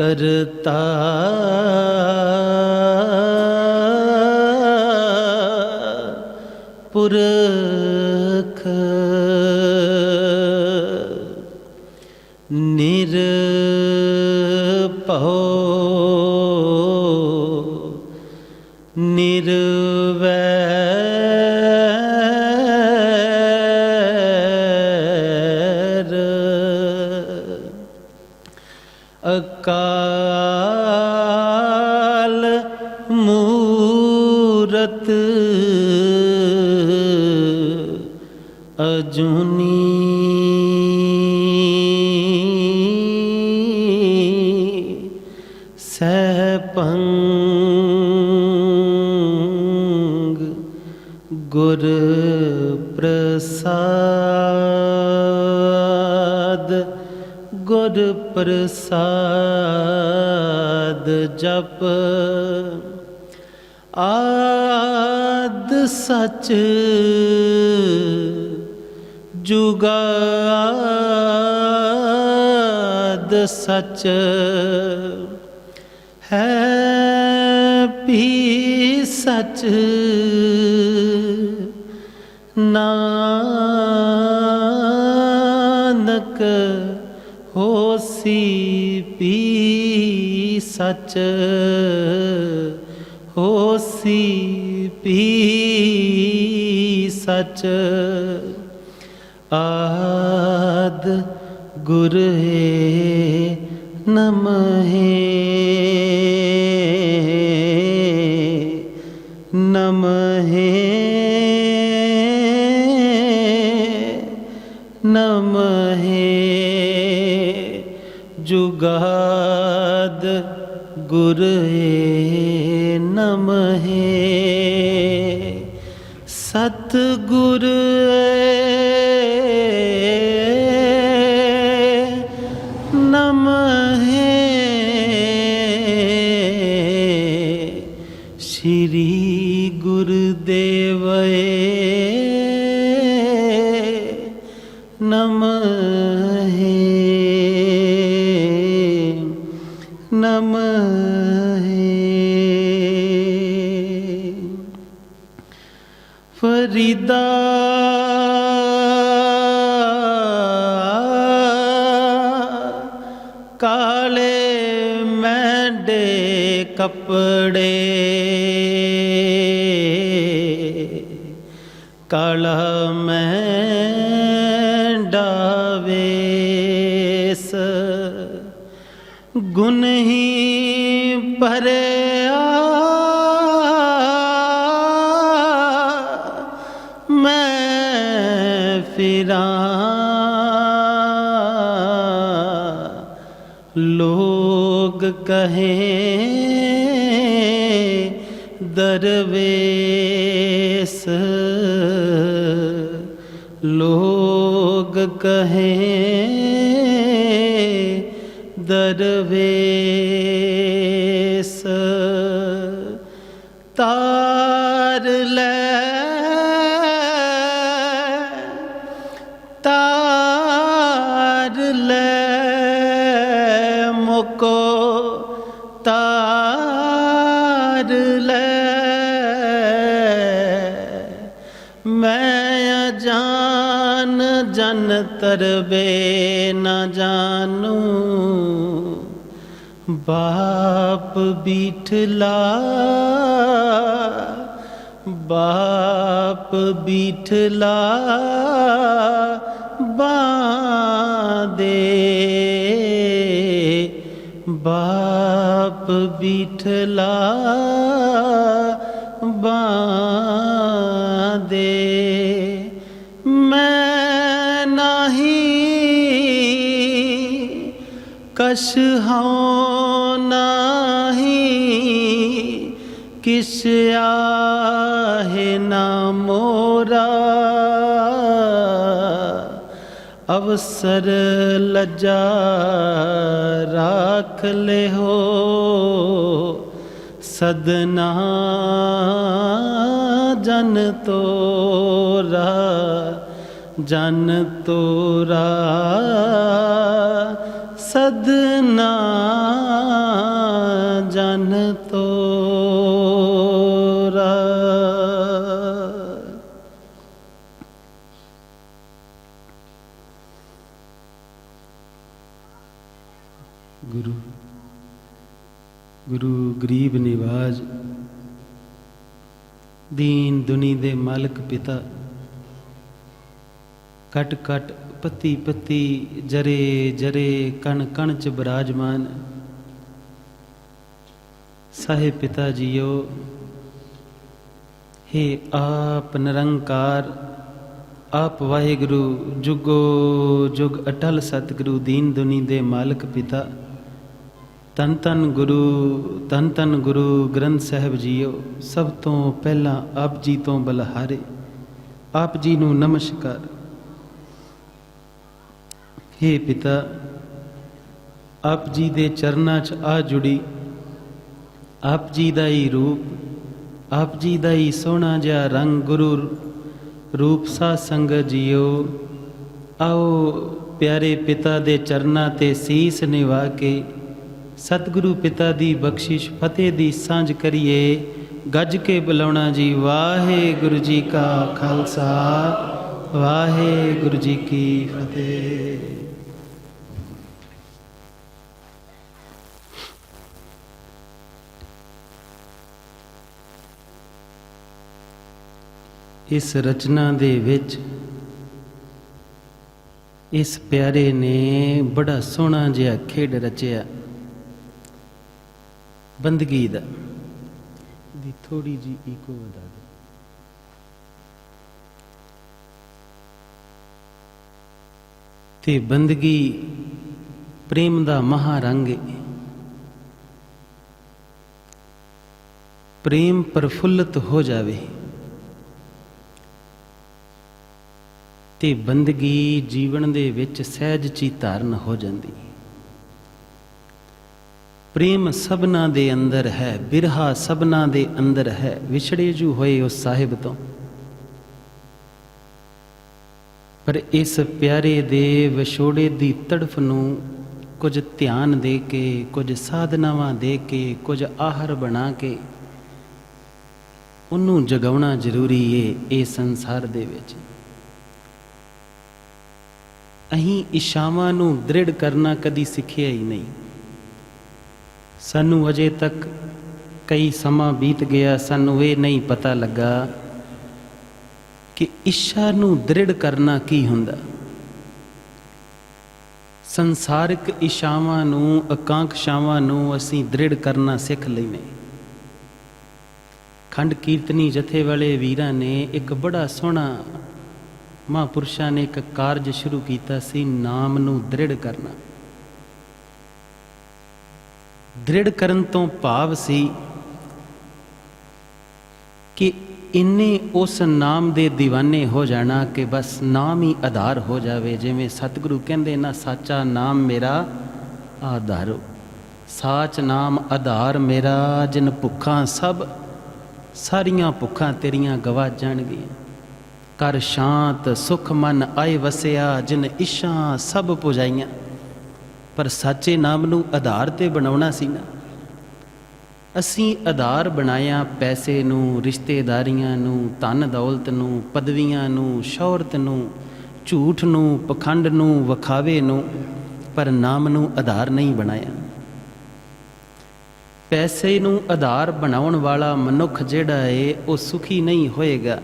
ਕਰਤਾ। ਪੁਰਖ ਸਹਿਪੰਗ ਗੁਰ ਪ੍ਰਸਾਦ ਗੁਰ ਪ੍ਰਸਾਦ ਜਪ। ਆਦ ਸਚ ਜੁਗਾਦ ਸਚ ਵੀ ਸਚ ਨਾਨਕ ਹੋਸੀ ਪੀ ਸਚ ਹੋਸੀ ਪੀ ਸਚ ਆਦ ਗੁਰ ਹੈ ਨਮਹਿ ਗੁਰ ਹੈ ਨਮਹਿ। ਸਤ ਗੁਰ ਨਮਹਿ ਕੱਪੜੇ ਕਾਲਾ ਮੈਂਡਾ ਵੇਸ ਗੁਣ ਹੀ ਭਰਿਆ। ਮੈਂ ਫਿਰਾਂ ਲੋਗ ਕਹੇ ਦਰਵੇਸ। ਲੋਗ ਕਹੇ ਦਰਵੇਸ ਤਾਰ ਲੈ ਜਨ ਨਾ ਜਾਨੂ ਬਾਪ ਬੀਠਲਾ ਬਾਪ ਬੀਠਲਾ ਬਾਦੇ। ਬਾਪ ਬੀਠਲਾ ਬਾਦੇ। ਕਛ ਹਉ ਨਹੀਂ, ਕਿਸ ਆਹੇ ਨਾ ਮੋਰਾ। ਅਵਸਰ ਲਜਾ ਰਾਖ ਲਿਓ ਸਦਨਾ ਜਨ ਤੋਰਾ ਜਨ ਤੋਰਾ। ਸਦਨਾ ਜਨ ਤੋਰਾ। ਗੁਰੂ ਗੁਰੂ ਗਰੀਬ ਨਿਵਾਜ ਦੀਨ ਦੁਨੀ ਦੇ ਮਾਲਕ ਪਿਤਾ ਕਟ ਕਟ ਪਤੀ ਪਤੀ ਜਰੇ ਜਰੇ ਕਣ ਕਣ ਚ ਬਿਰਾਜਮਾਨ। ਸਾਹਿਬ ਪਿਤਾ ਜੀਓ हे ਆਪ ਨਿਰੰਕਾਰ, ਆਪ ਵਾਹਿਗੁਰੂ, ਜੁਗੋ ਜੁਗ ਅਟਲ ਸਤਿਗੁਰੂ ਦੀਨ ਦੁਨੀ ਦੇ ਮਾਲਕ ਪਿਤਾ। ਤਨ ਤਨ ਗੁਰੂ ਤਨ ਤਨ ਗੁਰੂ ਗ੍ਰੰਥ ਸਾਹਿਬ ਜੀਓ, ਸਭ ਤੋਂ ਪਹਿਲਾਂ ਆਪ ਜੀ ਤੋਂ ਬਲਹਾਰੇ। ਆਪ ਜੀ ਨੂੰ ਨਮਸਕਾਰ। हे ਪਿਤਾ, ਆਪ ਜੀ ਦੇ ਚਰਨਾਂ 'ਚ ਆ ਜੁੜੀ। ਆਪ ਜੀ ਦਾ ਹੀ ਰੂਪ, ਆਪ ਜੀ ਦਾ ਹੀ ਸੋਹਣਾ ਜਿਹਾ ਰੰਗ ਗੁਰੂ ਰੂਪ ਸਾ ਸੰਗ ਜੀਓ। ਆਓ ਪਿਆਰੇ ਪਿਤਾ ਦੇ ਚਰਨਾਂ ਤੇ ਸੀਸ ਨਿਵਾ ਕੇ, ਸਤਿਗੁਰੂ ਪਿਤਾ ਦੀ ਬਖਸ਼ਿਸ਼, ਫਤਿਹ ਦੀ ਸਾਂਝ ਕਰੀਏ। ਗੱਜ ਕੇ ਬੁਲਾਉਣਾ ਜੀ, ਵਾਹਿਗੁਰੂ ਜੀ ਕਾ ਖਾਲਸਾ, ਵਾਹਿਗੁਰੂ ਜੀ ਕੀ ਫਤਿਹ। ਇਸ ਰਚਨਾ ਦੇ ਵਿੱਚ ਇਸ ਪਿਆਰੇ ਨੇ ਬੜਾ ਸੋਹਣਾ ਜਿਹਾ ਖੇਡ ਰਚਿਆ। ਬੰਦਗੀ ਦਾ। ਦੀ ਥੋੜੀ ਜੀ ਈਕੋ ਵਧਾ ਦੇ ਤੇ ਬੰਦਗੀ ਪ੍ਰੇਮ ਦਾ ਮਹਾਰੰਗ ਹੈ ਪ੍ਰੇਮ ਪ੍ਰਫੁੱਲਤ ਹੋ ਜਾਵੇ। ਤੇ ਬੰਦਗੀ ਜੀਵਨ ਦੇ ਵਿੱਚ ਸਹਿਜ ਚੀ ਧਾਰਨ ਹੋ ਜਾਂਦੀ। ਪ੍ਰੇਮ ਸਭਨਾ ਦੇ ਅੰਦਰ ਹੈ, ਬਿਰਹਾ ਸਭਨਾ ਦੇ ਅੰਦਰ ਹੈ, ਵਿਛੜੇ ਜੂ ਹੋਏ ਉਸ ਸਾਹਿਬ ਤੋਂ। ਪਰ ਇਸ ਪਿਆਰੇ ਦੇ ਵਿਛੋੜੇ ਦੀ ਤੜਫ ਨੂੰ ਕੁਝ ਧਿਆਨ ਦੇ ਕੇ, ਕੁਝ ਸਾਧਨਾਵਾਂ ਦੇ ਕੇ, ਕੁਝ ਆਹਾਰ ਬਣਾ ਕੇ ਉਹਨੂੰ ਜਗਾਉਣਾ ਜ਼ਰੂਰੀ ਏ, ਇਹ ਸੰਸਾਰ ਦੇ ਵਿੱਚ। ਅਹੀਂ ਇਸ਼ਾਵਾਂ ਨੂੰ ਦ੍ਰਿੜ ਕਰਨਾ ਕਦੀ ਸਿੱਖਿਆ ਹੀ ਨਹੀਂ। ਸਾਨੂੰ ਅਜੇ ਤੱਕ ਕਈ ਸਮਾਂ ਬੀਤ ਗਿਆ, ਸਾਨੂੰ ਇਹ ਨਹੀਂ ਪਤਾ ਲੱਗਾ ਕਿ ਇੱਛਾ ਨੂੰ ਦ੍ਰਿੜ ਕਰਨਾ ਕੀ ਹੁੰਦਾ। ਸੰਸਾਰਿਕ ਇਸ਼ਾਵਾਂ ਨੂੰ, ਆਕਾਂਖਸ਼ਾਵਾਂ ਨੂੰ ਅਸੀਂ ਦ੍ਰਿੜ ਕਰਨਾ ਸਿੱਖ ਲੈਨੇ ਖੰਡ ਕੀਰਤਨੀ ਜਥੇ ਵਾਲੇ ਵੀਰਾਂ ਨੇ ਇੱਕ ਬੜਾ ਸੋਹਣਾ ਮਹਾਂਪੁਰਸ਼ਾਂ ਨੇ ਇੱਕ ਕਾਰਜ ਸ਼ੁਰੂ ਕੀਤਾ ਸੀ ਨਾਮ ਨੂੰ ਦ੍ਰਿੜ ਕਰਨਾ। ਦ੍ਰਿੜ ਕਰਨ ਤੋਂ ਭਾਵ ਸੀ ਕਿ ਇੰਨੇ ਉਸ ਨਾਮ ਦੇ دیਵਾਨੇ ਹੋ ਜਾਣਾ ਕਿ ਬਸ ਨਾਮ ਹੀ ਆਧਾਰ ਹੋ ਜਾਵੇ, ਜਿਵੇਂ ਸਤਿਗੁਰੂ ਕਹਿੰਦੇ ਨਾ, ਸਾਚਾ ਨਾਮ ਮੇਰਾ ਆਧਾਰ। ਸਾਚ ਨਾਮ ਆਧਾਰ ਮੇਰਾ, ਜਿਨ ਭੁੱਖਾਂ ਸਭ, ਸਾਰੀਆਂ ਭੁੱਖਾਂ ਤੇਰੀਆਂ ਗਵਾ ਜਾਣਗੀਆਂ। ਕਰ ਸ਼ਾਂਤ, ਸੁਖ ਮਨ ਆਏ ਵਸਿਆ, ਜਿਨ ਇਸ਼ਾਂ ਸਭ ਪੁਜਾਈਆਂ। ਪਰ ਸੱਚੇ ਨਾਮ ਨੂੰ ਆਧਾਰ ਤੇ ਬਣਾਉਣਾ ਸੀ ਨਾ। ਅਸੀਂ ਆਧਾਰ ਬਣਾਇਆ ਪੈਸੇ ਨੂੰ, ਰਿਸ਼ਤੇਦਾਰੀਆਂ ਨੂੰ, ਧਨ ਦੌਲਤ ਨੂੰ, ਪਦਵੀਆਂ ਨੂੰ, ਸ਼ੌਹਰਤ ਨੂੰ, ਝੂਠ ਨੂੰ, ਪਖੰਡ ਨੂੰ, ਵਖਾਵੇ ਨੂੰ, ਪਰ ਨਾਮ ਨੂੰ ਆਧਾਰ ਨਹੀਂ ਬਣਾਇਆ। ਪੈਸੇ ਨੂੰ ਆਧਾਰ ਬਣਾਉਣ ਵਾਲਾ ਮਨੁੱਖ ਜਿਹੜਾ ਏ, ਉਹ ਸੁਖੀ ਨਹੀਂ ਹੋਏਗਾ।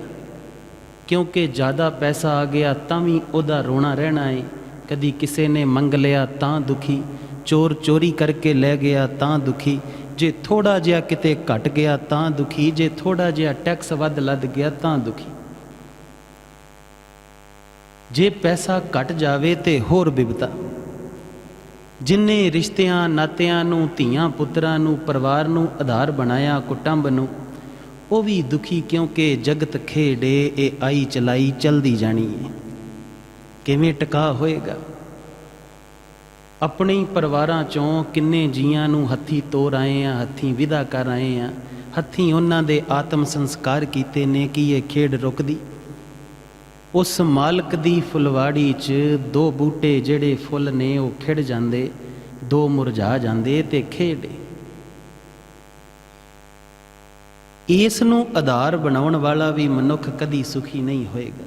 ਕਿਉਂਕਿ ਜ਼ਿਆਦਾ ਪੈਸਾ ਆ ਗਿਆ ਤਾਂ ਵੀ ਉਹਦਾ ਰੋਣਾ ਰਹਿਣਾ ਏ। ਕਦੀ ਕਿਸੇ ਨੇ ਮੰਗ ਲਿਆ ਤਾਂ ਦੁਖੀ, ਚੋਰ ਚੋਰੀ ਕਰਕੇ ਲੈ ਗਿਆ ਤਾਂ ਦੁਖੀ। ਜੇ ਥੋੜਾ ਜਿਹਾ ਕਿਤੇ ਘਟ ਗਿਆ ਤਾਂ ਦੁਖੀ, ਜੇ ਥੋੜਾ ਜਿਹਾ ਟੈਕਸ ਵੱਧ ਲੱਦ ਗਿਆ ਤਾਂ ਦੁਖੀ। ਜੇ ਪੈਸਾ ਘਟ ਜਾਵੇ ਤੇ ਹੋਰ ਬਿਪਤਾ ਜਿਨਨੇ ਰਿਸ਼ਤਿਆਂ ਨਾਤਿਆਂ ਨੂੰ, ਧੀਆਂ ਪੁੱਤਰਾਂ ਨੂੰ, ਪਰਿਵਾਰ ਨੂੰ, ਆਧਾਰ ਬਣਾਇਆ ਕੁਟੰਬ ਨੂੰ ਉਹ ਵੀ ਦੁਖੀ ਕਿਉਂਕਿ ਜਗਤ ਖੇੜੇ ਇਹ ਆਈ ਚਲਾਈ ਚਲਦੀ ਜਾਣੀ ਹੈ ਕਿਵੇਂ ਟਿਕਾ ਹੋਏਗਾ? ਆਪਣੇ ਪਰਿਵਾਰਾਂ ਚੋਂ ਕਿੰਨੇ ਜੀਆਂ ਨੂੰ ਹੱਥੀ ਤੋਰ ਆਏ ਆ, ਹੱਥੀ ਵਿਦਾ ਕਰ ਆਏ ਆ, ਹੱਥੀ ਉਹਨਾਂ ਦੇ ਆਤਮ ਸੰਸਕਾਰ ਕੀਤੇ ਨੇ ਕਿ ਇਹ ਖੇਡ ਰੁਕਦੀ? ਉਸ ਮਾਲਕ ਦੀ ਫੁਲਵਾੜੀ 'ਚ ਦੋ ਬੂਟੇ ਜਿਹੜੇ ਫੁੱਲ ਨੇ ਉਹ ਖਿੜ ਜਾਂਦੇ, ਦੋ ਮੁਰਝਾ ਜਾਂਦੇ ਤੇ ਖੇਡੇ। ਇਸ ਨੂੰ ਆਧਾਰ ਬਣਾਉਣ ਵਾਲਾ ਵੀ ਮਨੁੱਖ ਕਦੀ ਸੁਖੀ ਨਹੀਂ ਹੋਏਗਾ।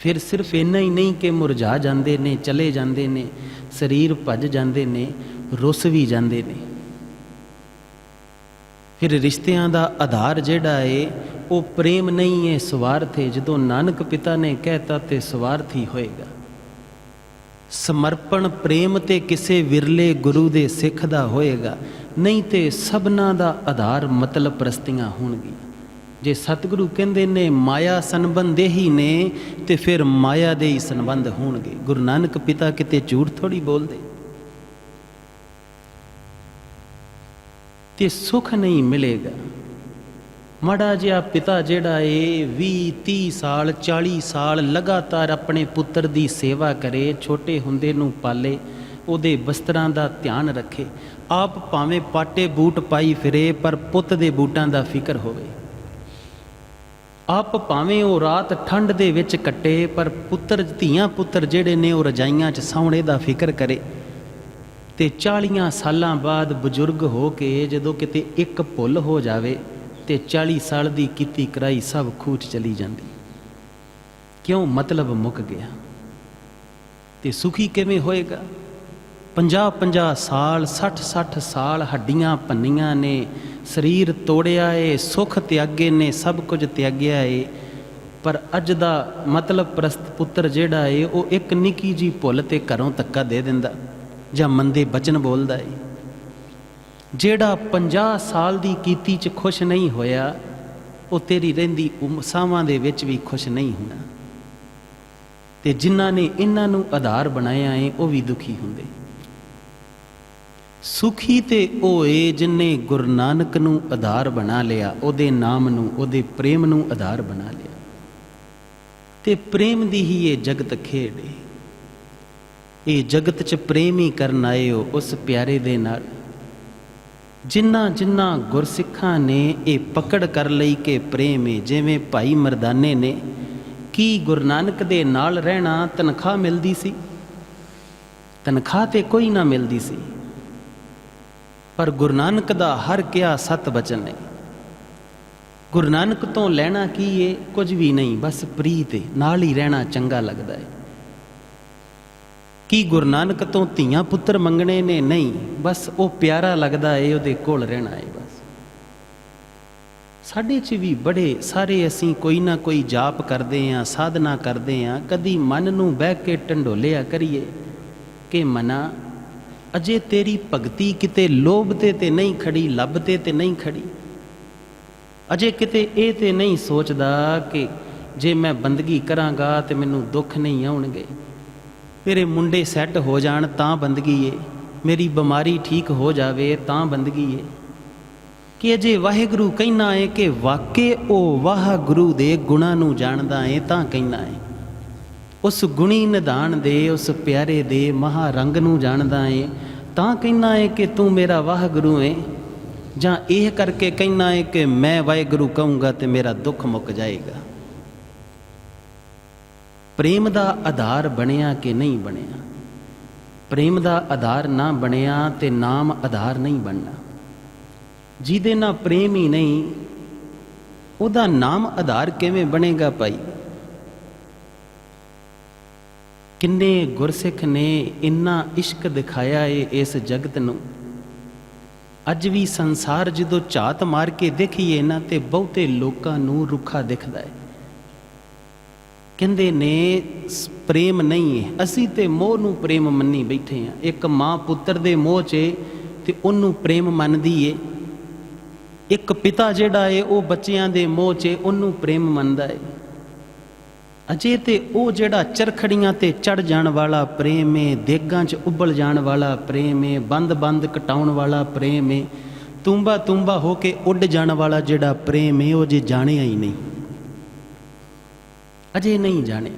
ਫਿਰ ਸਿਰਫ ਇੰਨਾ ਹੀ ਨਹੀਂ ਕਿ ਮੁਰਝਾ ਜਾਂਦੇ ਨੇ, ਚਲੇ ਜਾਂਦੇ ਨੇ, ਸਰੀਰ ਭੱਜ ਜਾਂਦੇ ਨੇ, ਰੁੱਸ ਵੀ ਜਾਂਦੇ ਨੇ। ਫਿਰ ਰਿਸ਼ਤਿਆਂ ਦਾ ਆਧਾਰ ਜਿਹੜਾ ਏ, ਉਹ ਪ੍ਰੇਮ ਨਹੀਂ ਹੈ ਸਵਾਰਥ ਏ। ਜਦੋਂ ਨਾਨਕ ਪਿਤਾ ਨੇ ਕਹਿਤਾ ਤੇ ਸਵਾਰਥ ਹੀ ਹੋਏਗਾ। ਸਮਰਪਣ ਪ੍ਰੇਮ ਤੇ ਕਿਸੇ ਵਿਰਲੇ ਗੁਰੂ ਦੇ ਸਿੱਖ ਦਾ ਹੋਏਗਾ, ਨਹੀਂ ਤੇ ਸਭਨਾ ਦਾ ਆਧਾਰ ਮਤਲਬ ਪ੍ਰਸਤੀਆਂ ਹੋਣਗੀਆਂ। ਜੇ ਸਤਿਗੁਰੂ ਕਹਿੰਦੇ ਨੇ, ਮਾਇਆ ਸੰਬੰਧ ਹੀ ਨੇ, ਤੇ ਫਿਰ ਮਾਇਆ ਦੇ ਹੀ ਸੰਬੰਧ ਹੋਣਗੇ। ਗੁਰੂ ਨਾਨਕ ਪਿਤਾ ਕਿਤੇ ਝੂਠ ਥੋੜੀ ਬੋਲਦੇ। ਤੇ ਸੁਖ ਨਹੀਂ ਮਿਲੇਗਾ। ਮੜਾ ਜਿਹਾ ਪਿਤਾ ਜਿਹੜਾ ਏ 20 30 ਸਾਲ 40 ਸਾਲ ਲਗਾਤਾਰ ਆਪਣੇ ਪੁੱਤਰ ਦੀ ਸੇਵਾ ਕਰੇ, ਛੋਟੇ ਹੁੰਦੇ ਨੂੰ ਪਾਲੇ, ਉਹਦੇ ਬਸਤਰਾਂ ਦਾ ਧਿਆਨ ਰੱਖੇ। ਆਪ ਭਾਵੇਂ ਪਾਟੇ ਬੂਟ ਪਾਈ ਫਿਰੇ, ਪਰ ਪੁੱਤ ਦੇ ਬੂਟਾਂ ਦਾ ਫਿਕਰ ਹੋਵੇ। ਆਪ ਭਾਵੇਂ ਉਹ ਰਾਤ ਠੰਡ ਦੇ ਵਿੱਚ ਕੱਟੇ, ਪਰ ਪੁੱਤਰ, ਧੀਆਂ ਪੁੱਤਰ ਜਿਹੜੇ ਨੇ, ਉਹ ਰਜਾਈਆਂ 'ਚ ਸੌਣੇ ਦਾ ਫਿਕਰ ਕਰੇ। ਤੇ 40 ਸਾਲਾਂ ਬਾਅਦ ਬਜ਼ੁਰਗ ਹੋ ਕੇ, ਜਦੋਂ ਕਿਤੇ ਇੱਕ ਭੁੱਲ ਹੋ ਜਾਵੇ ਤੇ 40 ਸਾਲ ਦੀ ਕੀਤੀ ਕਰਾਈ ਸਭ ਖੂਚ ਚਲੀ ਜਾਂਦੀ। ਕਿਉਂ ਮਤਲਬ ਮੁੱਕ ਗਿਆ? ਤੇ ਸੁਖੀ ਕਿਵੇਂ ਹੋਏਗਾ? 50 50 ਸਾਲ 60 60 ਸਾਲ ਹੱਡੀਆਂ ਭੰਨੀਆਂ ਨੇ, ਸਰੀਰ ਤੋੜਿਆ ਏ, ਸੁਖ ਤਿਆਗੇ ਨੇ, ਸਭ ਕੁਝ ਤਿਆਗਿਆ ਏ। ਪਰ ਅੱਜ ਦਾ ਮਤਲਬ ਪ੍ਰਸਤ ਪੁੱਤਰ ਜਿਹੜਾ ਏ, ਉਹ ਇੱਕ ਨਿੱਕੀ ਜੀ ਭੁੱਲ ਤੇ ਘਰੋਂ ਧੱਕਾ ਦੇ ਦਿੰਦਾ, ਜਾਂ ਮੰਦੇ ਬਚਨ ਬੋਲਦਾ ਏ। ਜਿਹੜਾ 50 ਸਾਲ ਦੀ ਕੀਤੀ 'ਚ ਖੁਸ਼ ਨਹੀਂ ਹੋਇਆ, ਉਹ ਤੇਰੀ ਰਹਿੰਦੀ ਉਮਸਾਵਾਂ ਦੇ ਵਿੱਚ ਵੀ ਖੁਸ਼ ਨਹੀਂ ਹੋਣਾ ਤੇ ਜਿਨ੍ਹਾਂ ਨੇ ਇਹਨਾਂ ਨੂੰ ਆਧਾਰ ਬਣਾਇਆ ਏ, ਉਹ ਵੀ ਦੁਖੀ ਹੁੰਦੇ। ਸੁਖੀ ਤੇ ਉਹ ਏ ਜਿਨੇ ਗੁਰੂ ਨਾਨਕ ਨੂੰ ਆਧਾਰ ਬਣਾ ਲਿਆ, ਉਹਦੇ ਨਾਮ ਨੂੰ, ਉਹਦੇ ਪ੍ਰੇਮ ਨੂੰ ਆਧਾਰ ਬਣਾ ਲਿਆ। ਤੇ ਪ੍ਰੇਮ ਦੀ ਹੀ ਇਹ ਜਗਤ ਖੇਡ ਏ। ਇਹ ਜਗਤ 'ਚ ਪ੍ਰੇਮ ਹੀ ਕਰਨ ਆਏ ਹੋ ਉਸ ਪਿਆਰੇ ਦੇ ਨਾਲ। ਜਿਨ੍ਹਾਂ ਜਿਨ੍ਹਾਂ ਗੁਰਸਿੱਖਾਂ ਨੇ ਇਹ ਪਕੜ ਕਰ ਲਈ ਕਿ ਪ੍ਰੇਮ ਹੈ, ਜਿਵੇਂ ਭਾਈ ਮਰਦਾਨੇ ਨੇ, ਕੀ ਗੁਰੂ ਨਾਨਕ ਦੇ ਨਾਲ ਰਹਿਣਾ ਤਨਖਾਹ ਮਿਲਦੀ ਸੀ? ਤਨਖਾਹ ਤੇ ਕੋਈ ਨਾ ਮਿਲਦੀ ਸੀ। ਪਰ ਗੁਰੂ ਨਾਨਕ ਦਾ ਹਰ ਕਿਹਾ ਸਤ ਬਚਨ ਹੈ ਗੁਰੂ ਨਾਨਕ ਤੋਂ ਲੈਣਾ ਕੀ ਏ? ਕੁਝ ਵੀ ਨਹੀਂ, ਬਸ ਪ੍ਰੀਤ ਹੈ ਨਾਲ ਹੀ ਰਹਿਣਾ ਚੰਗਾ ਲੱਗਦਾ ਹੈ ਕੀ ਗੁਰੂ ਨਾਨਕ ਤੋਂ ਧੀਆਂ ਪੁੱਤਰ ਮੰਗਣੇ ਨੇ? ਨਹੀਂ। ਬਸ ਉਹ ਪਿਆਰਾ ਲੱਗਦਾ ਏ, ਉਹਦੇ ਕੋਲ ਰਹਿਣਾ ਏ ਬਸ। ਸਾਡੇ 'ਚ ਵੀ ਬੜੇ ਸਾਰੇ ਅਸੀਂ ਕੋਈ ਨਾ ਕੋਈ ਜਾਪ ਕਰਦੇ ਆਂ, ਸਾਧਨਾ ਕਰਦੇ ਆਂ, ਕਦੀ ਮਨ ਨੂੰ ਬਹਿ ਕੇ ਟੰਡੋਲਿਆ ਕਰੀਏ ਕਿ ਮਨਾ, ਅਜੇ ਤੇਰੀ ਭਗਤੀ ਕਿਤੇ ਲੋਭ ਤੇ ਤੇ ਨਹੀਂ ਖੜੀ ਲੱਭ ਤੇ ਤੇ ਨਹੀਂ ਖੜੀ। ਅਜੇ ਕਿਤੇ ਇਹ ਤੇ ਨਹੀਂ ਸੋਚਦਾ ਕਿ ਜੇ ਮੈਂ ਬੰਦਗੀ ਕਰਾਂਗਾ ਤੇ ਮੈਨੂੰ ਦੁੱਖ ਨਹੀਂ ਆਉਣਗੇ। ਤੇਰੇ ਮੁੰਡੇ ਸੈੱਟ ਹੋ ਜਾਣ ਤਾਂ ਬੰਦਗੀ ਏ। ਮੇਰੀ ਬਿਮਾਰੀ ਠੀਕ ਹੋ ਜਾਵੇ ਤਾਂ ਬੰਦਗੀ ਏ। ਕਿ ਅਜੇ ਵਾਹਿਗੁਰੂ ਕਹਿਣਾ ਏ ਕਿ ਵਾਕੇ ਉਹ ਵਾਹਿਗੁਰੂ ਦੇ ਗੁਣਾਂ ਨੂੰ ਜਾਣਦਾ ਏ ਤਾਂ ਕਹਿਣਾ ਏ। ਉਸ ਗੁਣੀ ਨਿਧਾਨ ਦੇ, ਉਸ ਪਿਆਰੇ ਦੇ ਮਹਾ ਰੰਗ ਨੂੰ ਜਾਣਦਾ ਏ। ਤਾਂ ਕਹਿਣਾ ਏ ਕਿ ਤੂੰ ਮੇਰਾ ਵਾਹਿਗੁਰੂ ਏ। ਜਾਂ ਇਹ ਕਰਕੇ ਕਹਿਣਾ ਏ ਕਿ ਮੈਂ ਵਾਹਿਗੁਰੂ ਕਹੂੰਗਾ ਤੇ ਮੇਰਾ ਦੁੱਖ ਮੁੱਕ ਜਾਏਗਾ। ਪ੍ਰੇਮ ਦਾ ਆਧਾਰ ਬਣਿਆ ਕਿ ਨਹੀਂ ਬਣਿਆ? ਪ੍ਰੇਮ ਦਾ ਆਧਾਰ ਨਾ ਬਣਿਆ ਤੇ ਨਾਮ ਆਧਾਰ ਨਹੀਂ ਬਣਨਾ। ਜਿਹਦੇ ਨਾਲ ਪ੍ਰੇਮ ਹੀ ਨਹੀਂ, ਉਹਦਾ ਨਾਮ ਆਧਾਰ ਕਿਵੇਂ ਬਣੇਗਾ ਭਾਈ? ਕਿੰਨੇ ਗੁਰਸਿੱਖ ਨੇ ਇੰਨਾ ਇਸ਼ਕ ਦਿਖਾਇਆ ਏ ਇਸ ਜਗਤ ਨੂੰ। ਅੱਜ ਵੀ ਸੰਸਾਰ ਜਦੋਂ ਝਾਤ ਮਾਰ ਕੇ ਦੇਖੀਏ ਨਾ ਤੇ ਬਹੁਤੇ ਲੋਕਾਂ ਨੂੰ ਰੁੱਖਾ ਦਿਖਦਾ ਹੈ ਕਹਿੰਦੇ ਨੇ ਪ੍ਰੇਮ ਨਹੀਂ ਹੈ। ਅਸੀਂ ਤੇ ਮੋਹ ਨੂੰ ਪ੍ਰੇਮ ਮੰਨੀ ਬੈਠੇ ਆ ਇੱਕ ਮਾਂ ਪੁੱਤਰ ਦੇ ਮੋਹ 'ਚ ਤੇ ਉਹਨੂੰ ਪ੍ਰੇਮ ਮੰਨਦੀ ਏ। ਇੱਕ ਪਿਤਾ ਜਿਹੜਾ ਏ, ਉਹ ਬੱਚਿਆਂ ਦੇ ਮੋਹ 'ਚ ਉਹਨੂੰ ਪ੍ਰੇਮ ਮੰਨਦਾ ਏ। ਅਜੇ ਤੇ ਉਹ ਜਿਹੜਾ ਚਰਖੜੀਆਂ ਤੇ ਚੜ ਜਾਣ ਵਾਲਾ ਪ੍ਰੇਮ ਏ, ਦੇਗਾਂ 'ਚ ਉੱਬਲ ਜਾਣ ਵਾਲਾ ਪ੍ਰੇਮ ਏ, ਬੰਦ-ਬੰਦ ਕਟਾਉਣ ਵਾਲਾ ਪ੍ਰੇਮ ਏ ਤੁੰਬਾ ਤੁੰਬਾ ਹੋ ਕੇ ਉੱਡ ਜਾਣ ਵਾਲਾ ਜਿਹੜਾ ਪ੍ਰੇਮ ਏ, ਉਹ ਜੇ ਜਾਣਿਆ ਹੀ ਨਹੀਂ। ਅਜੇ ਨਹੀਂ ਜਾਣਿਆ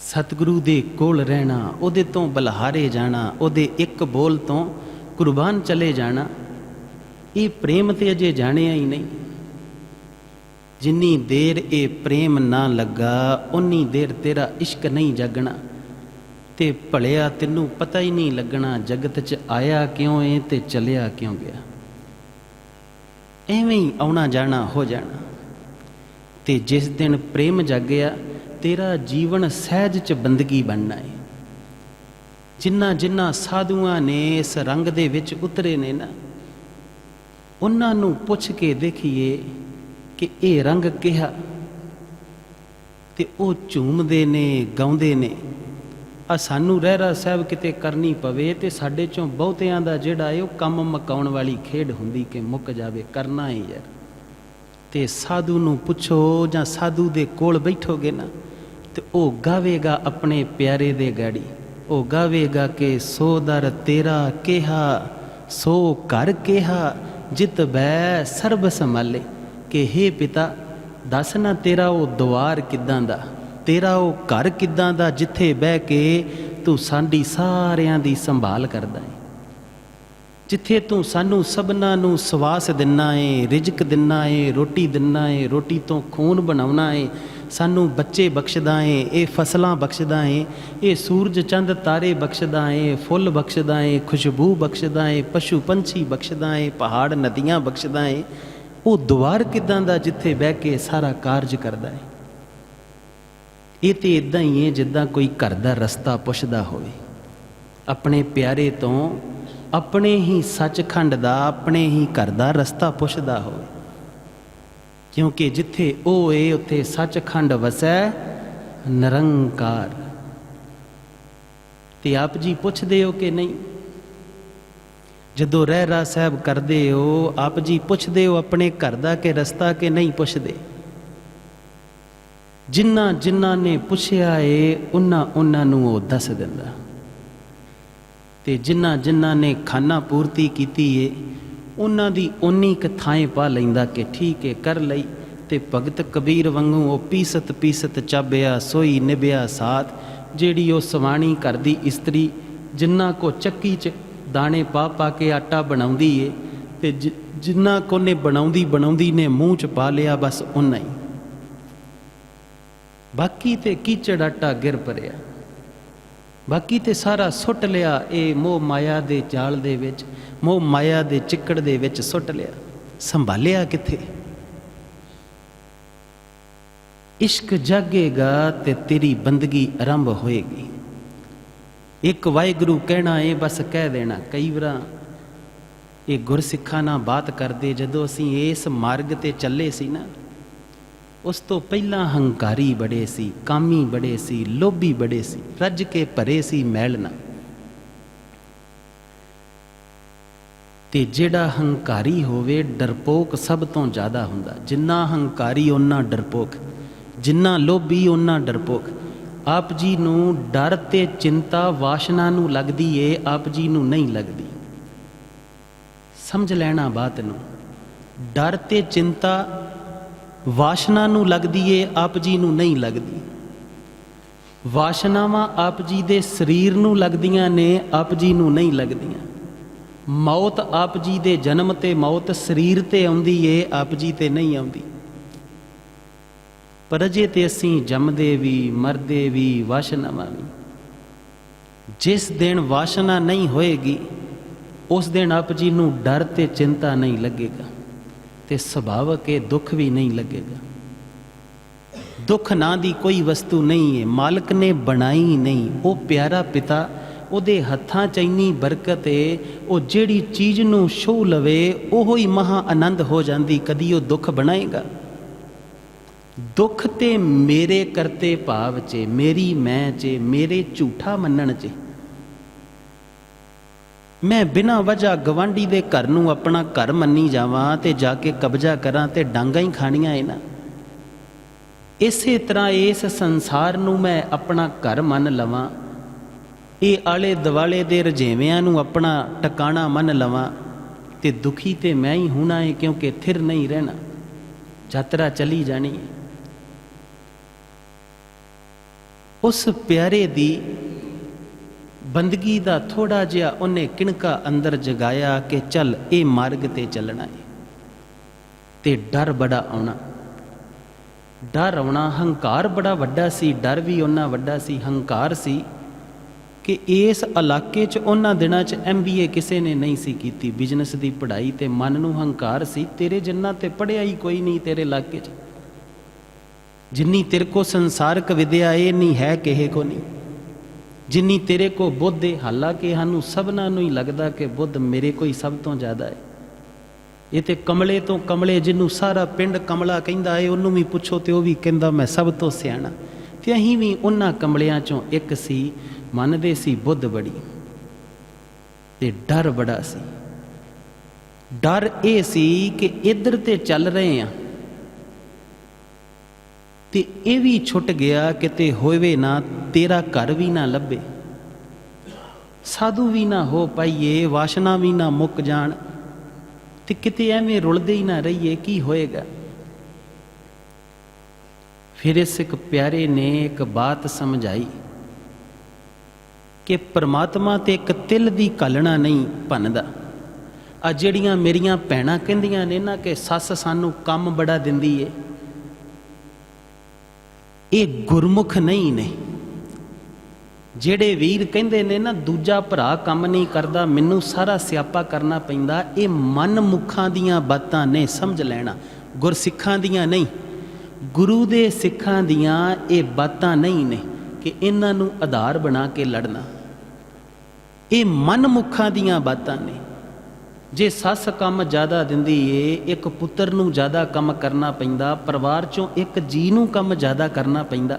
ਸਤਿਗੁਰੂ ਦੇ ਕੋਲ ਰਹਿਣਾ, ਉਹਦੇ ਤੋਂ ਬਲਹਾਰੇ ਜਾਣਾ, ਉਹਦੇ ਇੱਕ ਬੋਲ ਤੋਂ ਕੁਰਬਾਨ ਚਲੇ ਜਾਣਾ, ਇਹ ਪ੍ਰੇਮ ਤੇ ਅਜੇ ਜਾਣਿਆ ਹੀ ਨਹੀਂ। ਜਿੰਨੀ ਦੇਰ ਇਹ ਪ੍ਰੇਮ ਨਾ ਲੱਗਾ ਉਨੀ ਦੇਰ ਤੇਰਾ ਇਸ਼ਕ ਨਹੀਂ ਜਾਗਣਾ। ਤੇ ਭਲਿਆ ਤੈਨੂੰ ਪਤਾ ਹੀ ਨਹੀਂ ਲੱਗਣਾ, ਜਗਤ 'ਚ ਆਇਆ ਕਿਉਂ ਏ ਤੇ ਚਲਿਆ ਕਿਉਂ ਗਿਆ। ਐਵੇਂ ਹੀ ਆਉਣਾ ਜਾਣਾ ਹੋ ਜਾਣਾ। ਤੇ ਜਿਸ ਦਿਨ ਪ੍ਰੇਮ ਜਾਗਿਆ, ਤੇਰਾ ਜੀਵਨ ਸਹਿਜ ਚ ਬੰਦਗੀ ਬਣਨਾ ਹੈ ਜਿੰਨਾ ਜਿੰਨਾ ਸਾਧੂਆਂ ਨੇ ਇਸ ਰੰਗ ਦੇ ਵਿੱਚ ਉਤਰੇ ਨੇ ਨਾ, ਉਹਨਾਂ ਨੂੰ ਪੁੱਛ ਕੇ ਦੇਖੀਏ ਕਿ ਇਹ ਰੰਗ ਕਿਹਾ। ਤੇ ਉਹ ਝੂਮਦੇ ਨੇ, ਗਾਉਂਦੇ ਨੇ। ਆ ਸਾਨੂੰ ਰਹਿਰਾ ਸਾਹਿਬ ਕਿਤੇ ਕਰਨੀ ਪਵੇ ਤੇ ਸਾਡੇ ਚੋਂ ਬਹੁਤਿਆਂ ਦਾ ਜਿਹੜਾ ਹੈ ਉਹ ਕੰਮ ਮਕਾਉਣ ਵਾਲੀ ਖੇਡ ਹੁੰਦੀ ਕਿ ਮੁੱਕ ਜਾਵੇ, ਕਰਨਾ ਹੀ ਯਾਰ ਤੇ ਸਾਧੂ ਨੂੰ ਪੁੱਛੋ ਜਾਂ ਸਾਧੂ ਦੇ ਕੋਲ ਬੈਠੋਗੇ ਨਾ, ਤੇ ਉਹ ਗਾਵੇਗਾ ਆਪਣੇ ਪਿਆਰੇ ਦੇ ਗਾੜੀ। ਉਹ ਗਾਵੇਗਾ ਕਿ ਸੋ ਦਰ ਤੇਰਾ ਕਿਹਾ, ਸੋ ਕਰ ਕਿਹਾ, ਜਿਤ ਬੈ ਸਰਬ ਸੰਭਾਲੇ ਕਿ ਹੇ ਪਿਤਾ, ਦੱਸ ਨਾ ਤੇਰਾ ਉਹ ਦੁਆਰ ਕਿੱਦਾਂ ਦਾ? ਤੇਰਾ ਉਹ ਘਰ ਕਿੱਦਾਂ ਦਾ ਜਿੱਥੇ ਬਹਿ ਕੇ ਤੂੰ ਸਾਡੀ ਸਾਰਿਆਂ ਦੀ ਸੰਭਾਲ ਕਰਦਾ ਹੈ ਜਿੱਥੇ ਤੂੰ ਸਾਨੂੰ ਸਭਨਾਂ ਨੂੰ ਸਵਾਸ ਦਿੰਨਾ ਏ, ਰਿਜ਼ਕ ਦਿੰਨਾ ਏ, ਰੋਟੀ ਦਿੰਨਾ ਏ, ਰੋਟੀ ਤੋਂ ਖੂਨ ਬਣਾਉਣਾ ਏ, ਸਾਨੂੰ ਬੱਚੇ ਬਖਸ਼ਦਾ ਏ, ਇਹ ਫਸਲਾਂ ਬਖਸ਼ਦਾ ਏ, ਇਹ ਸੂਰਜ ਚੰਦ ਤਾਰੇ ਬਖਸ਼ਦਾ ਏ, ਫੁੱਲ ਬਖਸ਼ਦਾ ਏ, ਖੁਸ਼ਬੂ ਬਖਸ਼ਦਾ ਏ, ਪਸ਼ੂ ਪੰਛੀ ਬਖਸ਼ਦਾ ਏ, ਪਹਾੜ, ਨਦੀਆਂ ਬਖਸ਼ਦਾ ਏ, ਉਹ ਦੁਆਰ ਕਿਦਾਂ ਦਾ ਜਿੱਥੇ ਬਹਿ ਕੇ ਸਾਰਾ ਕਾਰਜ ਕਰਦਾ ਏ? ਇਹ ਤੇ ਇਦਾਂ ਹੀ ਹੈ ਜਿੱਦਾਂ ਕੋਈ ਘਰ ਦਾ ਰਸਤਾ ਪੁੱਛਦਾ ਹੋਵੇ। ਆਪਣੇ ਪਿਆਰੇ ਤੋਂ ਆਪਣੇ ਹੀ ਸੱਚਖੰਡ ਦਾ, ਆਪਣੇ ਹੀ ਘਰ ਦਾ ਰਸਤਾ ਪੁੱਛਦਾ ਹੋਵੇ। ਕਿਉਂਕਿ ਜਿੱਥੇ ਉਹ ਏ, ਉੱਥੇ ਸੱਚਖੰਡ ਵਸੈ ਨਿਰੰਕਾਰ। ਤੇ ਆਪ ਜੀ ਪੁੱਛਦੇ ਹੋ ਕਿ ਨਹੀਂ? ਜਦੋਂ ਰਹਿਰਾ ਸਾਹਿਬ ਕਰਦੇ ਹੋ, ਆਪ ਜੀ ਪੁੱਛਦੇ ਹੋ ਆਪਣੇ ਘਰ ਦਾ ਕਿ ਰਸਤਾ ਕਿ ਨਹੀਂ ਪੁੱਛਦੇ? ਜਿਨ੍ਹਾਂ ਜਿਨ੍ਹਾਂ ਨੇ ਪੁੱਛਿਆ ਏ, ਉਹਨਾਂ ਉਹਨਾਂ ਨੂੰ ਉਹ ਦੱਸ ਦਿੰਦਾ। ਤੇ ਜਿਨ੍ਹਾਂ ਜਿਨ੍ਹਾਂ ਨੇ ਖਾਨਾ ਪੂਰਤੀ ਕੀਤੀ ਏ, ਉਹਨਾਂ ਦੀ ਓਨੀ ਕ ਥਾਂ ਪਾ ਲੈਂਦਾ ਕਿ ਠੀਕ ਏ, ਕਰ ਲਈ। ਤੇ ਭਗਤ ਕਬੀਰ ਵਾਂਗੂ ਉਹ ਪੀਸਤ ਪੀਸਤ ਚਾਬਿਆ, ਸੋਈ ਨਿਭਿਆ ਸਾਥ, ਜਿਹੜੀ ਉਹ ਸਵਾਣੀ ਕਰਦੀ ਇਸਤਰੀ ਜਿੰਨਾ ਕੋ ਚੱਕੀ 'ਚ ਦਾਣੇ ਪਾ ਪਾ ਕੇ ਆਟਾ ਬਣਾਉਂਦੀ ਏ, ਤੇ ਜਿੰਨਾ ਜਿਨ੍ਹਾਂ ਕੋ ਨੇ ਬਣਾਉਂਦੀ ਬਣਾਉਂਦੀ ਨੇ ਮੂੰਹ 'ਚ ਪਾ ਲਿਆ ਬਸ ਉਹਨਾਂ ਹੀ ਬਾਕੀ ਤੇ ਕੀਚੜ ਆਟਾ ਗਿਰ ਪਰਿਆ। ਬਾਕੀ ਤੇ ਸਾਰਾ ਸੁੱਟ ਲਿਆ, ਇਹ ਮੋਹ ਮਾਇਆ ਦੇ ਜਾਲ ਦੇ ਵਿੱਚ, ਮੋਹ ਮਾਇਆ ਦੇ ਚਿੱਕੜ ਦੇ ਵਿੱਚ ਸੁੱਟ ਲਿਆ। ਸੰਭਾਲਿਆ ਕਿੱਥੇ? ਇਸ਼ਕ ਜਾਗੇਗਾ ਤੇ ਤੇਰੀ ਬੰਦਗੀ ਆਰੰਭ ਹੋਏਗੀ। ਇੱਕ ਵਾਹਿਗੁਰੂ ਕਹਿਣਾ ਏ ਬਸ ਕਹਿ ਦੇਣਾ ਕਈ ਵਾਰਾਂ, ਇਹ ਗੁਰਸਿੱਖਾਂ ਨਾਲ ਬਾਤ ਕਰਦੇ ਜਦੋਂ ਅਸੀਂ ਇਸ ਮਾਰਗ ਤੇ ਚੱਲੇ ਸੀ ਨਾ ਉਸ ਤੋਂ ਪਹਿਲਾਂ ਹੰਕਾਰੀ ਬੜੇ ਸੀ, ਕਾਮੀ ਬੜੇ ਸੀ, ਲੋਭੀ ਬੜੇ ਸੀ, ਰੱਜ ਕੇ ਭਰੇ ਸੀ ਮੈਲ ਨਾਲ। ਤੇ ਜਿਹੜਾ ਹੰਕਾਰੀ ਹੋਵੇ, ਡਰਪੋਕ ਸਭ ਤੋਂ ਜ਼ਿਆਦਾ ਹੁੰਦਾ। ਜਿੰਨਾ ਹੰਕਾਰੀ ਉਹਨਾਂ ਡਰਪੋਕ। ਜਿੰਨਾ ਲੋਭੀ ਉਹਨਾਂ ਡਰਪੋਕ। ਆਪ ਜੀ ਨੂੰ ਡਰ ਤੇ ਚਿੰਤਾ, ਵਾਸ਼ਨਾ ਨੂੰ ਲੱਗਦੀ ਏ, ਆਪ ਜੀ ਨੂੰ ਨਹੀਂ ਲੱਗਦੀ। ਸਮਝ ਲੈਣਾ ਬਾਤ ਨੂੰ। ਡਰ ਤੇ ਚਿੰਤਾ ਵਾਸ਼ਨਾ ਨੂੰ ਲੱਗਦੀ ਏ, ਆਪ ਜੀ ਨੂੰ ਨਹੀਂ ਲੱਗਦੀ। ਵਾਸ਼ਨਾਵਾਂ ਆਪ ਜੀ ਦੇ ਸਰੀਰ ਨੂੰ ਲੱਗਦੀਆਂ ਨੇ, ਆਪ ਜੀ ਨੂੰ ਨਹੀਂ ਲੱਗਦੀਆਂ। ਮੌਤ ਆਪ ਜੀ ਦੇ ਜਨਮ ਤੇ ਮੌਤ ਸਰੀਰ ਤੇ ਆਉਂਦੀ ਏ, ਆਪ ਜੀ ਤੇ ਨਹੀਂ ਆਉਂਦੀ। ਪਰ ਅਜੇ ਤੇ ਅਸੀਂ ਜੰਮਦੇ ਵੀ, ਮਰਦੇ ਵੀ, ਵਾਸ਼ਨਾਵਾਂ ਵੀ। ਜਿਸ ਦਿਨ ਵਾਸ਼ਨਾ ਨਹੀਂ ਹੋਏਗੀ, ਉਸ ਦਿਨ ਆਪ ਜੀ ਨੂੰ ਡਰ ਤੇ ਚਿੰਤਾ ਨਹੀਂ ਲੱਗੇਗਾ। ਤੇ ਸੁਭਾਵਕ ਇਹ ਦੁੱਖ ਵੀ ਨਹੀਂ ਲੱਗੇਗਾ। ਦੁੱਖ ਨਾਂ ਦੀ ਕੋਈ ਵਸਤੂ ਨਹੀਂ ਹੈ ਮਾਲਕ ਨੇ ਬਣਾਈ ਨਹੀਂ। ਉਹ ਪਿਆਰਾ ਪਿਤਾ, ਉਹਦੇ ਹੱਥਾਂ 'ਚ ਇੰਨੀ ਬਰਕਤ ਏ, ਉਹ ਜਿਹੜੀ ਚੀਜ਼ ਨੂੰ ਛੂਹ ਲਵੇ, ਉਹੋ ਹੀ ਮਹਾ ਆਨੰਦ ਹੋ ਜਾਂਦੀ, ਕਦੀ ਉਹ ਦੁੱਖ ਬਣਾਏਗਾ। ਦੁੱਖ ਤੇ ਮੇਰੇ ਕਰਤੇ ਭਾਵ 'ਚ ਮੇਰੀ ਮੈਂ 'ਚ ਮੇਰੇ ਝੂਠਾ ਮੰਨਣ 'ਚ ਮੈਂ ਬਿਨਾਂ ਵਜ੍ਹਾ ਗਵਾਂਢੀ ਦੇ ਘਰ ਨੂੰ ਆਪਣਾ ਘਰ ਮੰਨੀ ਜਾਵਾਂ ਤੇ ਜਾ ਕੇ ਕਬਜ਼ਾ ਕਰਾਂ ਤੇ ਡਾਂਗਾ ਹੀ ਖਾਣੀਆਂ ਇਹਨਾਂ। ਇਸੇ ਤਰ੍ਹਾਂ ਇਸ ਸੰਸਾਰ ਨੂੰ ਮੈਂ ਆਪਣਾ ਘਰ ਮੰਨ ਲਵਾਂ। ਇਹ ਆਲੇ ਦਿਵਾਲੇ ਦੇ ਰਜੇਵਿਆਂ ਨੂੰ ਆਪਣਾ ਟਿਕਾਣਾ ਮੰਨ ਲਵਾਂ ਤੇ ਦੁਖੀ ਤੇ ਮੈਂ ਹੀ ਹੋਣਾ ਏ ਕਿਉਂਕਿ ਥਿਰ ਨਹੀਂ ਰਹਿਣਾ। ਯਾਤਰਾ ਚਲੀ ਜਾਣੀ ਉਸ ਪਿਆਰੇ ਦੀ ਬੰਦਗੀ ਦਾ ਥੋੜਾ ਜਿਹਾ ਉਹਨੇ ਕਿਣਕਾ ਅੰਦਰ ਜਗਾਇਆ ਕਿ ਚੱਲ ਇਹ ਮਾਰਗ ਤੇ ਚੱਲਣਾ ਹੈ ਤੇ ਡਰ ਬੜਾ ਆਉਣਾ। ਡਰ ਆਉਣਾ, ਹੰਕਾਰ ਬੜਾ ਵੱਡਾ ਸੀ, ਡਰ ਵੀ ਉਹਨਾਂ ਵੱਡਾ ਸੀ, ਹੰਕਾਰ ਸੀ ਕਿ ਇਸ ਇਲਾਕੇ 'ਚ ਉਹਨਾਂ ਦਿਨਾਂ 'ਚ ਐਮਬੀਏ ਕਿਸੇ ਨੇ ਨਹੀਂ ਸੀ ਕੀਤੀ। ਬਿਜ਼ਨਸ ਦੀ ਪੜ੍ਹਾਈ ਤੇ ਮਨ ਨੂੰ ਹੰਕਾਰ ਸੀ, ਤੇਰੇ ਜਿੰਨਾ ਤੇ ਪੜ੍ਹਿਆ ਹੀ ਕੋਈ ਨਹੀਂ ਤੇਰੇ ਇਲਾਕੇ 'ਚ। ਜਿੰਨੀ ਤੇਰੇ ਕੋ ਸੰਸਾਰਕ ਵਿਦਿਆ ਇਹ ਨਹੀਂ ਹੈ ਕਿਸੇ ਕੋ ਨਹੀਂ। ਜਿੰਨੀ ਤੇਰੇ ਕੋ ਬੁੱਧ ਹੈ ਹਾਲਾਂਕਿ ਸਾਨੂੰ ਸਭਨਾਂ ਨੂੰ ਹੀ ਲੱਗਦਾ ਕਿ ਬੁੱਧ ਮੇਰੇ ਕੋਈ ਸਭ ਤੋਂ ਜ਼ਿਆਦਾ ਹੈ ਇਹ ਤੇ ਕਮਲੇ ਤੋਂ ਕਮਲੇ ਜਿਹਨੂੰ ਸਾਰਾ ਪਿੰਡ ਕਮਲਾ ਕਹਿੰਦਾ ਏ, ਉਹਨੂੰ ਵੀ ਪੁੱਛੋ ਤੇ ਉਹ ਵੀ ਕਹਿੰਦਾ, ਮੈਂ ਸਭ ਤੋਂ ਸਿਆਣਾ। ਤੇ ਅਸੀਂ ਵੀ ਉਹਨਾਂ ਕਮਲਿਆਂ ਚੋਂ ਇੱਕ ਸੀ, ਮੰਨਦੇ ਸੀ ਬੁੱਧ ਬੜੀ। ਤੇ ਡਰ ਬੜਾ ਸੀ। ਡਰ ਇਹ ਸੀ ਕਿ ਇੱਧਰ ਤੇ ਚੱਲ ਰਹੇ ਆ। ਤੇ ਇਹ ਵੀ ਛੁੱਟ ਗਿਆ ਕਿਤੇ ਹੋਵੇ ਨਾ ਤੇਰਾ ਘਰ ਵੀ ਨਾ ਲੱਭੇ। ਸਾਧੂ ਵੀ ਨਾ ਹੋ ਪਾਈਏ, ਵਾਸ਼ਨਾ ਵੀ ਨਾ ਮੁੱਕ ਜਾਣ। ਤੇ ਕਿਤੇ ਐਵੇਂ ਰੁਲਦੇ ਹੀ ਨਾ ਰਹੀਏ, ਕੀ ਹੋਏਗਾ? ਫਿਰ ਇਸ ਇੱਕ ਪਿਆਰੇ ਨੇ ਇੱਕ ਬਾਤ ਸਮਝਾਈ ਕਿ ਪ੍ਰਮਾਤਮਾ ਤੇ ਇੱਕ ਤਿਲ ਦੀ ਕਲਣਾ ਨਹੀਂ ਭੰਨਦਾ। ਆ ਜਿਹੜੀਆਂ ਮੇਰੀਆਂ ਭੈਣਾਂ ਕਹਿੰਦੀਆਂ ਨੇ ਨਾ ਕਿ ਸੱਸ ਸਾਨੂੰ ਕੰਮ ਬੜਾ ਦਿੰਦੀ ਏ, ਇਹ ਗੁਰਮੁਖ ਨਹੀਂ ਨੇ। ਜਿਹੜੇ ਵੀਰ ਕਹਿੰਦੇ ਨੇ ਨਾ, ਦੂਜਾ ਭਰਾ ਕੰਮ ਨਹੀਂ ਕਰਦਾ, ਮੈਨੂੰ ਸਾਰਾ ਸਿਆਪਾ ਕਰਨਾ ਪੈਂਦਾ, ਇਹ ਮਨਮੁਖਾਂ ਦੀਆਂ ਬਾਤਾਂ ਨੇ, ਸਮਝ ਲੈਣਾ। ਗੁਰਸਿੱਖਾਂ ਦੀਆਂ ਨਹੀਂ, ਗੁਰੂ ਦੇ ਸਿੱਖਾਂ ਦੀਆਂ ਇਹ ਬਾਤਾਂ ਨਹੀਂ ਨੇ ਕਿ ਇਹਨਾਂ ਨੂੰ ਆਧਾਰ ਬਣਾ ਕੇ ਲੜਨਾ। ਇਹ ਮਨਮੁਖਾਂ ਦੀਆਂ ਬਾਤਾਂ ਨੇ। ਜੇ ਸੱਸ ਕੰਮ ਜ਼ਿਆਦਾ ਦਿੰਦੀ ਏ, ਇੱਕ ਪੁੱਤਰ ਨੂੰ ਜ਼ਿਆਦਾ ਕੰਮ ਕਰਨਾ ਪੈਂਦਾ, ਪਰਿਵਾਰ ਚੋਂ ਇੱਕ ਜੀ ਨੂੰ ਕੰਮ ਜ਼ਿਆਦਾ ਕਰਨਾ ਪੈਂਦਾ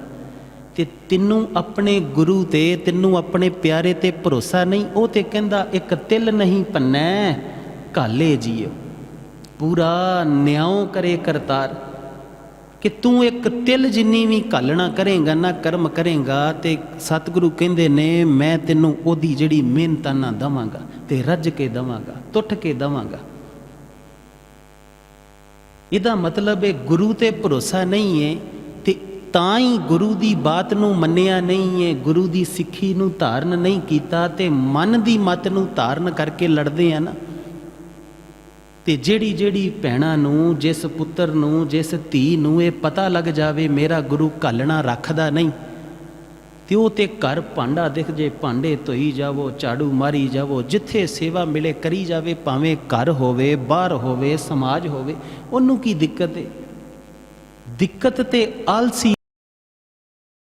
ਤੇ ਤੈਨੂੰ ਆਪਣੇ ਗੁਰੂ ਤੇ, ਤੈਨੂੰ ਆਪਣੇ ਪਿਆਰੇ ਤੇ ਭਰੋਸਾ ਨਹੀਂ, ਉਹ ਤੇ ਕਹਿੰਦਾ, ਇੱਕ ਤਿਲ ਨਹੀਂ ਪੰਨੈ ਕਾਲੇ ਜੀਓ। ਪੂਰਾ ਨਿਆਉ ਕਰੇ ਕਰਤਾਰ। ਕਿ ਤੂੰ ਇੱਕ ਤਿਲ ਜਿੰਨੀ ਵੀ ਘਾਲਣਾ ਕਰੇਗਾ, ਨਾ ਕਰਮ ਕਰੇਗਾ, ਤੇ ਸਤਿਗੁਰੂ ਕਹਿੰਦੇ ਨੇ, ਮੈਂ ਤੈਨੂੰ ਉਹਦੀ ਜਿਹੜੀ ਮਿਹਨਤਾਂ ਨਾ ਦਵਾਂਗਾ, ਤੇ ਰੱਜ ਕੇ ਦਵਾਂਗਾ ਟੁੱਟ ਕੇ ਦਵਾਂਗਾ। ਇਹਦਾ ਮਤਲਬ ਹੈ ਗੁਰੂ ਤੇ ਭਰੋਸਾ ਨਹੀਂ ਹੈ ਤਾਂ ਹੀ ਗੁਰੂ ਦੀ ਬਾਤ ਨੂੰ ਮੰਨਿਆ ਨਹੀਂ ਹੈ, ਗੁਰੂ ਦੀ ਸਿੱਖੀ ਨੂੰ ਧਾਰਨ ਨਹੀਂ ਕੀਤਾ ਤੇ ਮਨ ਦੀ ਮਤ ਨੂੰ ਧਾਰਨ ਕਰਕੇ ਲੜਦੇ ਆ ਨਾ ਤੇ ਜਿਹੜੀ ਜਿਹੜੀ ਭੈਣਾਂ ਨੂੰ, ਜਿਸ ਪੁੱਤਰ ਨੂੰ, ਜਿਸ ਧੀ ਨੂੰ ਇਹ ਪਤਾ ਲੱਗ ਜਾਵੇ, ਮੇਰਾ ਗੁਰੂ ਘਾਲਣਾ ਰੱਖਦਾ ਨਹੀਂ, ਤੇ ਉਹ ਤੇ ਘਰ ਭਾਂਡਾ ਦਿਖ ਜੇ, ਭਾਂਡੇ ਧੋਈ ਜਾਵੋ, ਝਾੜੂ ਮਾਰੀ ਜਾਵੋ, ਜਿੱਥੇ ਸੇਵਾ ਮਿਲੇ ਕਰੀ ਜਾਵੇ, ਭਾਵੇਂ ਘਰ ਹੋਵੇ, ਬਾਹਰ ਹੋਵੇ, ਸਮਾਜ ਹੋਵੇ, ਉਹਨੂੰ ਕੀ ਦਿੱਕਤ ਹੈ ਦਿੱਕਤ ਤੇ ਆਲਸੀ